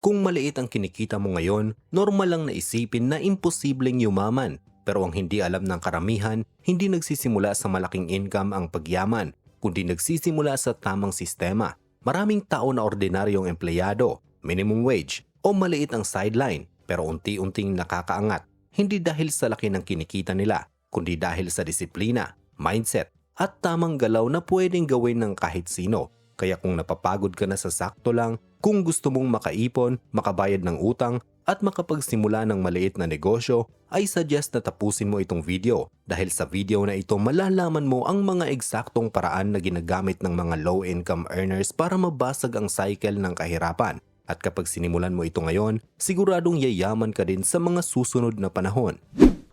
Kung maliit ang kinikita mo ngayon, normal lang na isipin na imposibleng yumaman. Pero ang hindi alam ng karamihan, hindi nagsisimula sa malaking income ang pagyaman, kundi nagsisimula sa tamang sistema. Maraming tao na ordinaryong empleyado, minimum wage, o maliit ang sideline, pero unti-unting nakakaangat. Hindi dahil sa laki ng kinikita nila, kundi dahil sa disiplina, mindset, at tamang galaw na pwedeng gawin ng kahit sino. Kaya kung napapagod ka na sa sakto lang, kung gusto mong makaipon, makabayad ng utang, at makapagsimula ng maliit na negosyo, ay suggest na tapusin mo itong video dahil sa video na ito malalaman mo ang mga eksaktong paraan na ginagamit ng mga low-income earners para mabasag ang cycle ng kahirapan. At kapag sinimulan mo ito ngayon, siguradong yayaman ka din sa mga susunod na panahon.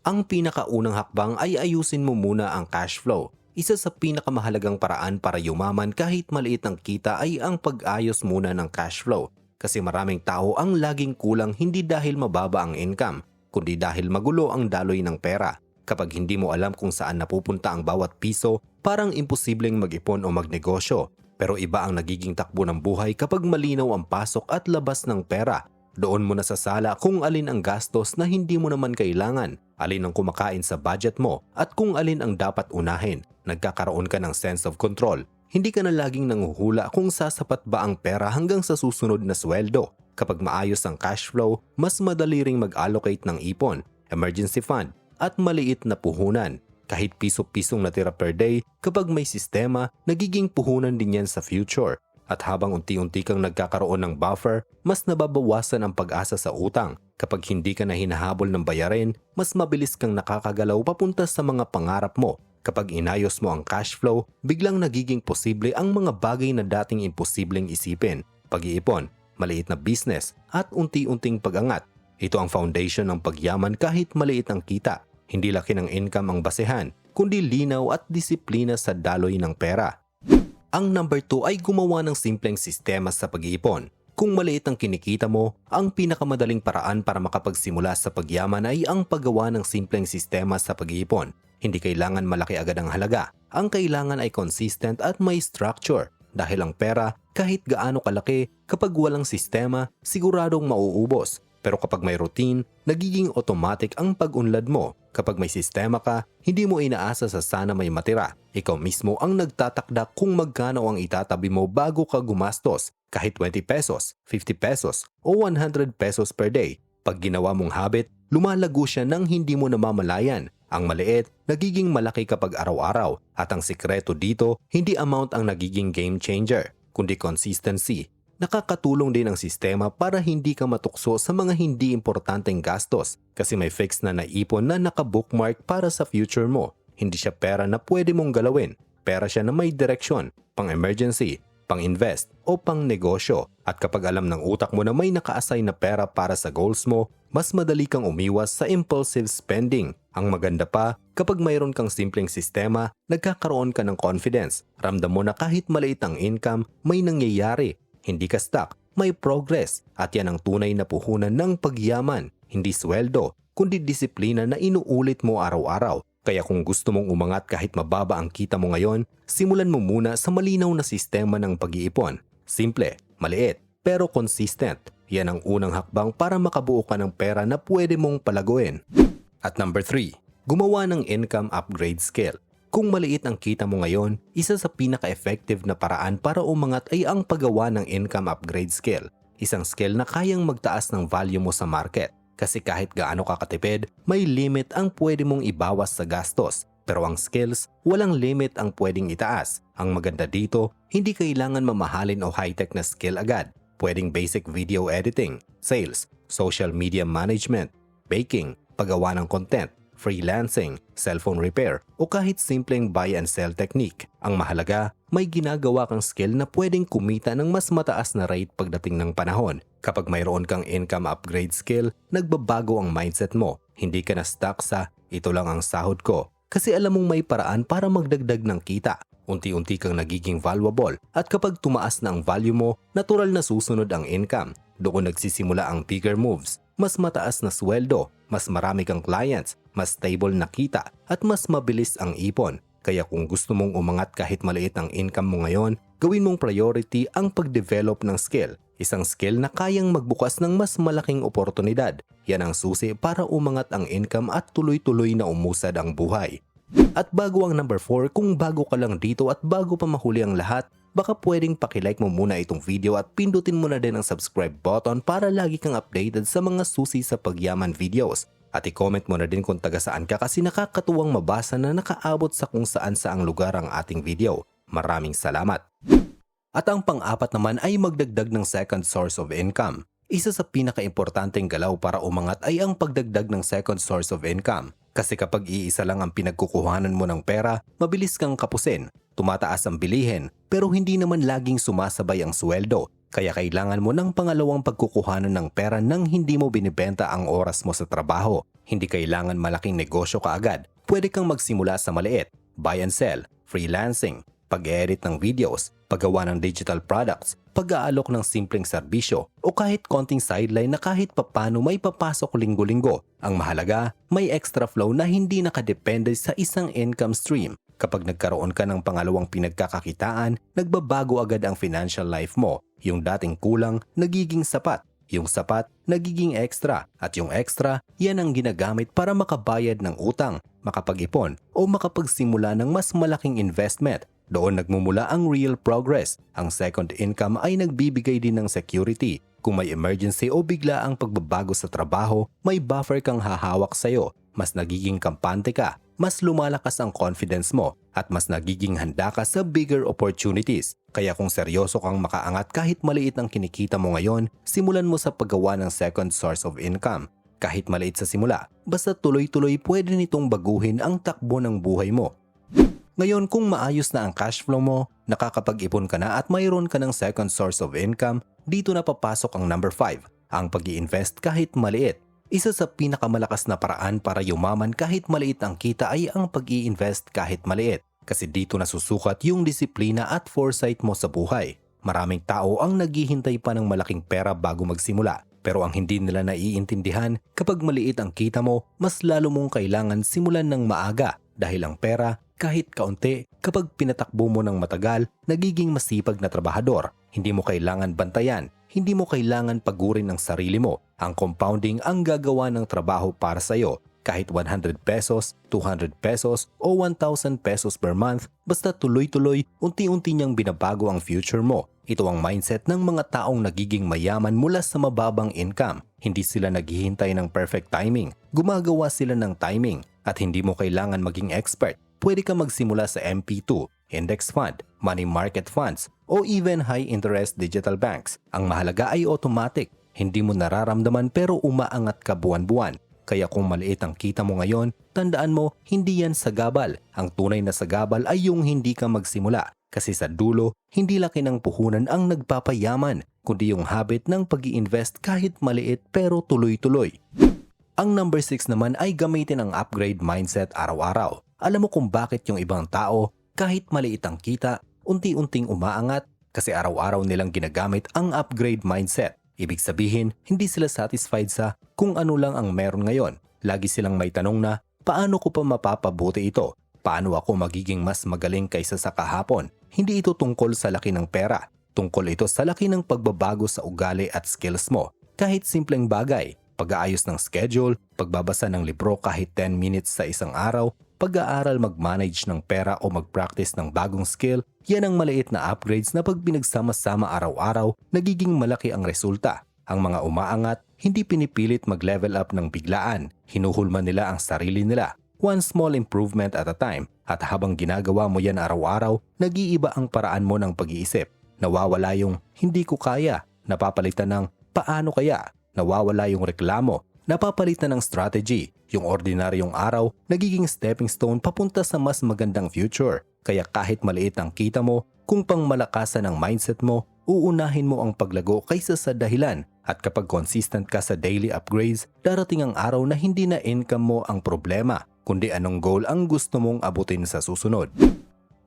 Ang pinakaunang hakbang ay ayusin mo muna ang cash flow. Isa sa pinakamahalagang paraan para yumaman kahit maliit ang kita ay ang pag-ayos muna ng cash flow. Kasi maraming tao ang laging kulang hindi dahil mababa ang income, kundi dahil magulo ang daloy ng pera. Kapag hindi mo alam kung saan napupunta ang bawat piso, parang imposibleng mag-ipon o magnegosyo. Pero iba ang nagiging takbo ng buhay kapag malinaw ang pasok at labas ng pera. Doon mo nasasala kung alin ang gastos na hindi mo naman kailangan, alin ang kumakain sa budget mo, at kung alin ang dapat unahin. Nagkakaroon ka ng sense of control. Hindi ka na laging nanguhula kung sasapat ba ang pera hanggang sa susunod na sweldo. Kapag maayos ang cash flow, mas madali ring mag-allocate ng ipon, emergency fund, at maliit na puhunan. Kahit piso-pisong natira per day, kapag may sistema, nagiging puhunan din yan sa future. At habang unti-unti kang nagkakaroon ng buffer, mas nababawasan ang pag-asa sa utang. Kapag hindi ka na hinahabol ng bayarin, mas mabilis kang nakakagalaw papunta sa mga pangarap mo. Kapag inayos mo ang cash flow, biglang nagiging posible ang mga bagay na dating imposibleng isipin. Pag-iipon, maliit na business, at unti-unting pag-angat. Ito ang foundation ng pagyaman kahit maliit ang kita. Hindi laki ng income ang basehan, kundi linaw at disiplina sa daloy ng pera. Ang number 2 ay gumawa ng simpleng sistema sa pag-iipon. Kung maliit ang kinikita mo, ang pinakamadaling paraan para makapagsimula sa pagyaman ay ang paggawa ng simpleng sistema sa pag-iipon. Hindi kailangan malaki agad ang halaga. Ang kailangan ay consistent at may structure. Dahil ang pera, kahit gaano kalaki, kapag walang sistema, siguradong mauubos. Pero kapag may routine, nagiging automatic ang pag-unlad mo. Kapag may sistema ka, hindi mo inaasa sa sana may matira. Ikaw mismo ang nagtatakda kung magkano ang itatabi mo bago ka gumastos. Kahit 20 pesos, 50 pesos, o 100 pesos per day. Pag ginawa mong habit, lumalago siya nang hindi mo namamalayan. Ang maliit, nagiging malaki kapag araw-araw. At ang sikreto dito, hindi amount ang nagiging game changer, kundi consistency. Nakakatulong din ang sistema para hindi ka matukso sa mga hindi importanteng gastos kasi may fix na naipon na nakabookmark para sa future mo. Hindi siya pera na pwede mong galawin. Pera siya na may direksyon, pang emergency, pang invest o pang negosyo. At kapag alam ng utak mo na may naka-assign na pera para sa goals mo, mas madali kang umiwas sa impulsive spending. Ang maganda pa, kapag mayroon kang simpleng sistema, nagkakaroon ka ng confidence. Ramdam mo na kahit maliit ang income, may nangyayari hindi ka stuck, may progress at yan ang tunay na puhunan ng pagyaman, hindi sweldo, kundi disiplina na inuulit mo araw-araw. Kaya kung gusto mong umangat kahit mababa ang kita mo ngayon, simulan mo muna sa malinaw na sistema ng pag-iipon. Simple, maliit, pero consistent. Yan ang unang hakbang para makabuo ka ng pera na pwede mong palaguin. At number 3, gumawa ng income upgrade skill. Kung maliit ang kita mo ngayon, isa sa pinaka-effective na paraan para umangat ay ang paggawa ng income upgrade skill. Isang skill na kayang magtaas ng value mo sa market. Kasi kahit gaano ka katipid, may limit ang pwede mong ibawas sa gastos. Pero ang skills, walang limit ang pwedeng itaas. Ang maganda dito, hindi kailangan mamahalin o high-tech na skill agad. Pwedeng basic video editing, sales, social media management, baking, paggawa ng content, freelancing, cellphone repair, o kahit simpleng buy and sell technique. Ang mahalaga, may ginagawa kang skill na pwedeng kumita ng mas mataas na rate pagdating ng panahon. Kapag mayroon kang income upgrade skill, nagbabago ang mindset mo. Hindi ka na stuck sa, ito lang ang sahod ko. Kasi alam mong may paraan para magdagdag ng kita. Unti-unti kang nagiging valuable at kapag tumaas na ang value mo, natural na susunod ang income. Doon nagsisimula ang bigger moves, mas mataas na sweldo, mas marami kang clients, mas stable na kita at mas mabilis ang ipon. Kaya kung gusto mong umangat kahit maliit ang income mo ngayon, gawin mong priority ang pag-develop ng skill. isang skill na kayang magbukas ng mas malaking oportunidad. Yan ang susi para umangat ang income at tuloy-tuloy na umusad ang buhay. At bago ang number 4, kung bago ka lang dito at bago pa mahuli ang lahat, baka pwedeng pakilike mo muna itong video at pindutin mo na din ang subscribe button para lagi kang updated sa mga susi sa pagyaman videos. At i-comment mo na din kung taga saan ka kasi nakakatuwang mabasa na nakaabot sa kung saan saang lugar ang ating video. Maraming salamat! At ang pang-apat naman ay magdagdag ng second source of income. Isa sa pinaka-importanteng galaw para umangat ay ang pagdagdag ng second source of income. Kasi kapag iisa lang ang pinagkukuhanan mo ng pera, mabilis kang kapusin, tumataas ang bilihin, pero hindi naman laging sumasabay ang sweldo. Kaya kailangan mo ng pangalawang pagkukuhanan ng pera nang hindi mo binibenta ang oras mo sa trabaho. Hindi kailangan malaking negosyo kaagad. Pwede kang magsimula sa maliit, buy and sell, freelancing, pag-edit ng videos, paggawa ng digital products, pag-aalok ng simpleng serbisyo, o kahit konting sideline na kahit papano may papasok linggo-linggo. Ang mahalaga, may extra flow na hindi nakadepende sa isang income stream. Kapag nagkaroon ka ng pangalawang pinagkakakitaan, nagbabago agad ang financial life mo. Yung dating kulang, nagiging sapat. Yung sapat, nagiging extra. At yung extra, yan ang ginagamit para makabayad ng utang, makapag-ipon, o makapagsimula ng mas malaking investment doon nagmumula ang real progress. Ang second income ay nagbibigay din ng security. Kung may emergency o bigla ang pagbabago sa trabaho, may buffer kang hahawak sa'yo. Mas nagiging kampante ka, mas lumalakas ang confidence mo, at mas nagiging handa ka sa bigger opportunities. Kaya kung seryoso kang makaangat kahit maliit ang kinikita mo ngayon, simulan mo sa paggawa ng second source of income. Kahit maliit sa simula, basta tuloy-tuloy pwede nitong baguhin ang takbo ng buhay mo. Ngayon kung maayos na ang cash flow mo, nakakapag-ipon ka na at mayroon ka ng second source of income, dito na papasok ang number 5, ang pag invest kahit maliit. Isa sa pinakamalakas na paraan para yumaman kahit maliit ang kita ay ang pag invest kahit maliit. Kasi dito nasusukat yung disiplina at foresight mo sa buhay. Maraming tao ang naghihintay pa ng malaking pera bago magsimula. Pero ang hindi nila naiintindihan, kapag maliit ang kita mo, mas lalo mong kailangan simulan ng maaga dahil ang pera, kahit kaunti, kapag pinatakbo mo ng matagal, nagiging masipag na trabahador. Hindi mo kailangan bantayan, hindi mo kailangan pagurin ang sarili mo. Ang compounding ang gagawa ng trabaho para sa iyo. Kahit 100 pesos, 200 pesos o 1,000 pesos per month, basta tuloy-tuloy, unti-unti niyang binabago ang future mo. Ito ang mindset ng mga taong nagiging mayaman mula sa mababang income. Hindi sila naghihintay ng perfect timing. Gumagawa sila ng timing at hindi mo kailangan maging expert. Pwede ka magsimula sa MP2, index fund, money market funds, o even high-interest digital banks. Ang mahalaga ay automatic. Hindi mo nararamdaman pero umaangat ka buwan-buwan. Kaya kung maliit ang kita mo ngayon, tandaan mo, hindi yan sagabal. Ang tunay na sagabal ay yung hindi ka magsimula. Kasi sa dulo, hindi laki ng puhunan ang nagpapayaman, kundi yung habit ng pag invest kahit maliit pero tuloy-tuloy. Ang number 6 naman ay gamitin ang upgrade mindset araw-araw. Alam mo kung bakit yung ibang tao, kahit maliit ang kita, unti-unting umaangat kasi araw-araw nilang ginagamit ang upgrade mindset. Ibig sabihin, hindi sila satisfied sa kung ano lang ang meron ngayon. Lagi silang may tanong na, paano ko pa mapapabuti ito? Paano ako magiging mas magaling kaysa sa kahapon? Hindi ito tungkol sa laki ng pera. Tungkol ito sa laki ng pagbabago sa ugali at skills mo. Kahit simpleng bagay, pag-aayos ng schedule, pagbabasa ng libro kahit 10 minutes sa isang araw, pag-aaral mag-manage ng pera o mag-practice ng bagong skill, yan ang maliit na upgrades na pag pinagsama-sama araw-araw, nagiging malaki ang resulta. Ang mga umaangat, hindi pinipilit mag-level up ng biglaan. Hinuhulma nila ang sarili nila. One small improvement at a time. At habang ginagawa mo yan araw-araw, nag-iiba ang paraan mo ng pag-iisip. Nawawala yung hindi ko kaya, napapalitan ng paano kaya, nawawala yung reklamo, napapalitan ng strategy. Yung ordinaryong araw, nagiging stepping stone papunta sa mas magandang future. Kaya kahit maliit ang kita mo, kung pang malakasan ang mindset mo, uunahin mo ang paglago kaysa sa dahilan. At kapag consistent ka sa daily upgrades, darating ang araw na hindi na income mo ang problema, kundi anong goal ang gusto mong abutin sa susunod.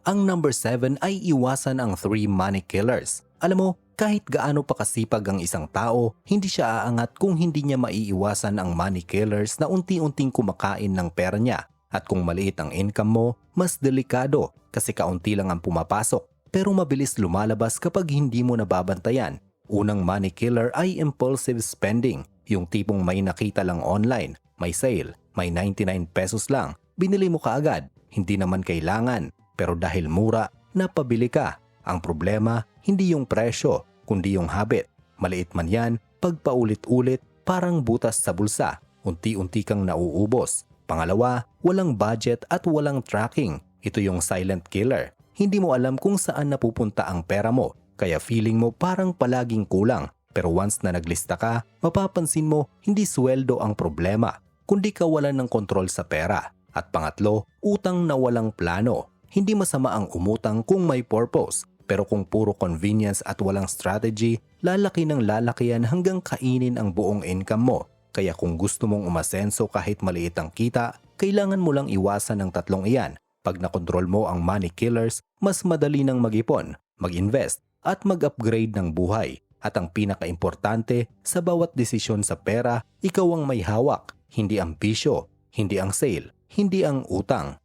Ang number 7 ay iwasan ang 3 money killers. Alam mo, kahit gaano pa kasipag ang isang tao, hindi siya aangat kung hindi niya maiiwasan ang money killers na unti-unting kumakain ng pera niya. At kung maliit ang income mo, mas delikado kasi kaunti lang ang pumapasok pero mabilis lumalabas kapag hindi mo nababantayan. Unang money killer ay impulsive spending, yung tipong may nakita lang online, may sale, may 99 pesos lang, binili mo kaagad, hindi naman kailangan, pero dahil mura, napabili ka. Ang problema, hindi yung presyo, kundi yung habit. Maliit man yan, pagpaulit-ulit, parang butas sa bulsa, unti-unti kang nauubos. Pangalawa, walang budget at walang tracking. Ito yung silent killer. Hindi mo alam kung saan napupunta ang pera mo, kaya feeling mo parang palaging kulang. Pero once na naglista ka, mapapansin mo hindi sweldo ang problema, kundi kawalan ng kontrol sa pera. At pangatlo, utang na walang plano. Hindi masama ang umutang kung may purpose, pero kung puro convenience at walang strategy, lalaki ng lalaki yan hanggang kainin ang buong income mo. Kaya kung gusto mong umasenso kahit maliit ang kita, kailangan mo lang iwasan ng tatlong iyan. Pag nakontrol mo ang money killers, mas madali nang mag-ipon, mag-invest, at mag-upgrade ng buhay. At ang pinaka-importante, sa bawat desisyon sa pera, ikaw ang may hawak, hindi ang bisyo, hindi ang sale, hindi ang utang.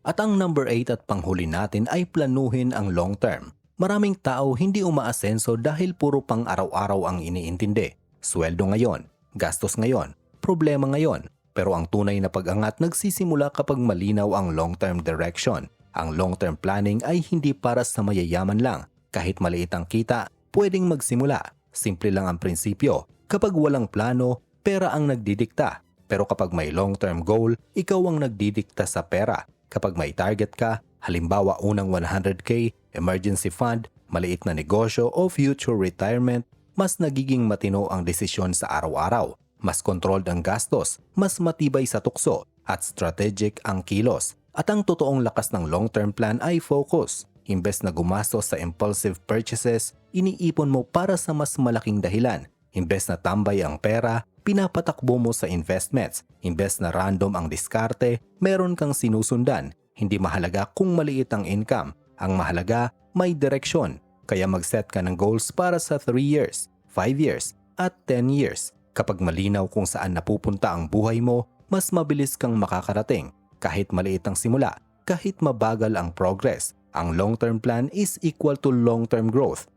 At ang number 8 at panghuli natin ay planuhin ang long term. Maraming tao hindi umaasenso dahil puro pang araw-araw ang iniintindi. Sweldo ngayon, gastos ngayon, problema ngayon. Pero ang tunay na pag-angat nagsisimula kapag malinaw ang long-term direction. Ang long-term planning ay hindi para sa mayayaman lang. Kahit maliit ang kita, pwedeng magsimula. Simple lang ang prinsipyo. Kapag walang plano, pera ang nagdidikta. Pero kapag may long-term goal, ikaw ang nagdidikta sa pera. Kapag may target ka, halimbawa unang 100k, emergency fund, maliit na negosyo o future retirement, mas nagiging matino ang desisyon sa araw-araw. Mas controlled ang gastos, mas matibay sa tukso, at strategic ang kilos. At ang totoong lakas ng long-term plan ay focus. Imbes na gumastos sa impulsive purchases, iniipon mo para sa mas malaking dahilan. Imbes na tambay ang pera, pinapatakbo mo sa investments. Imbes na random ang diskarte, meron kang sinusundan. Hindi mahalaga kung maliit ang income. Ang mahalaga, may direksyon. Kaya mag-set ka ng goals para sa 3 years, 5 years, at 10 years. Kapag malinaw kung saan napupunta ang buhay mo, mas mabilis kang makakarating. Kahit maliit ang simula, kahit mabagal ang progress, ang long-term plan is equal to long-term growth.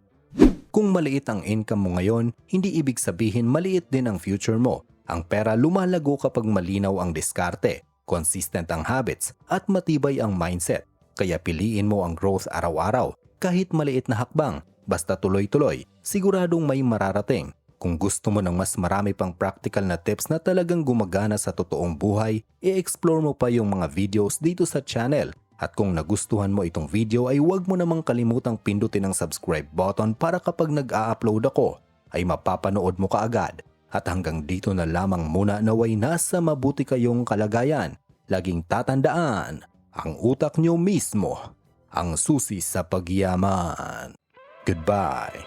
Kung maliit ang income mo ngayon, hindi ibig sabihin maliit din ang future mo. Ang pera lumalago kapag malinaw ang diskarte, consistent ang habits, at matibay ang mindset. Kaya piliin mo ang growth araw-araw, kahit maliit na hakbang, basta tuloy-tuloy, siguradong may mararating. Kung gusto mo ng mas marami pang practical na tips na talagang gumagana sa totoong buhay, i-explore mo pa yung mga videos dito sa channel. At kung nagustuhan mo itong video ay huwag mo namang kalimutang pindutin ang subscribe button para kapag nag-a-upload ako ay mapapanood mo kaagad. At hanggang dito na lamang muna naway nasa mabuti kayong kalagayan. Laging tatandaan, ang utak nyo mismo ang susi sa pagyaman. Goodbye.